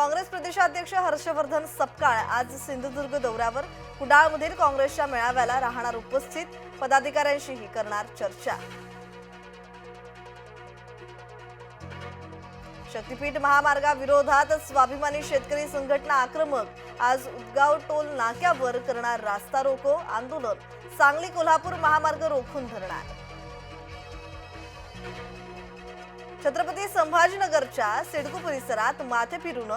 काँग्रेस प्रदेशाध्यक्ष हर्षवर्धन सपकाळ आज सिंधुदुर्ग दौऱ्यावर. कुडाळमधील काँग्रेसच्या मेळाव्याला राहणार उपस्थित. पदाधिकाऱ्यांशीही करणार चर्चा. शक्तीपीठ महामार्गाविरोधात स्वाभिमानी शेतकरी संघटना आक्रमक. आज उदगाव टोल नाक्यावर करणार रास्ता रोको आंदोलन. सांगली कोल्हापूर महामार्ग रोखून धरणार. छत्रपती संभाजीनगरच्या सिडको परिसरात माथे फिरून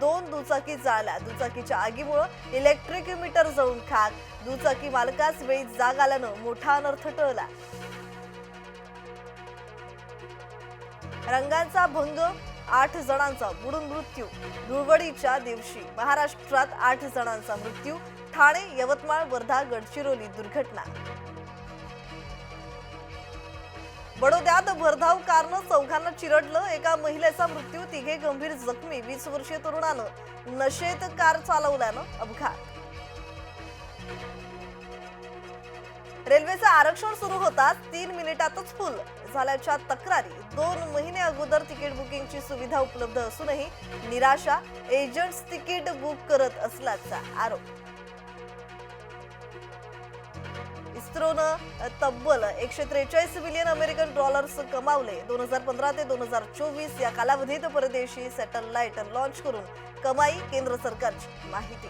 दोन दुचाकी जाळल्या. दुचाकीच्या आगीमुळे इलेक्ट्रिक मीटर जळून खाक. दुचाकी मालकास वेळी जाग आल्यानं मोठा अनर्थ टळला. रंगांचा भंग आठ जणांचा बुडून मृत्यू. धुळवडीच्या दिवशी महाराष्ट्रात आठ जणांचा मृत्यू. ठाणे यवतमाळ वर्धा गडचिरोली दुर्घटना. बडोद्यात भरधाव कारनं चौघांना चिरडलं. एका महिलेचा मृत्यू तिघे गंभीर जखमी. वीस वर्षीय तरुणानं नशेत कार चालवल्यानं अपघात. रेल्वेचं आरक्षण सुरू होताच तीन मिनिटातच फुल झाल्याच्या तक्रारी. दोन महिने अगोदर तिकीट बुकिंगची सुविधा उपलब्ध असूनही निराशा एजंट्स तिकीट बुक करत असल्याचा आरोप. इस्रोनं तब्बल एकशे त्रेचाळीस मिलियन अमेरिकन डॉलर्स कमावले. दोन हजार पंधरा ते दोन हजार चोवीस या कालावधीत परदेशी सॅटेलाइट लॉन्च करून कमाई केंद्र सरकारची माहिती.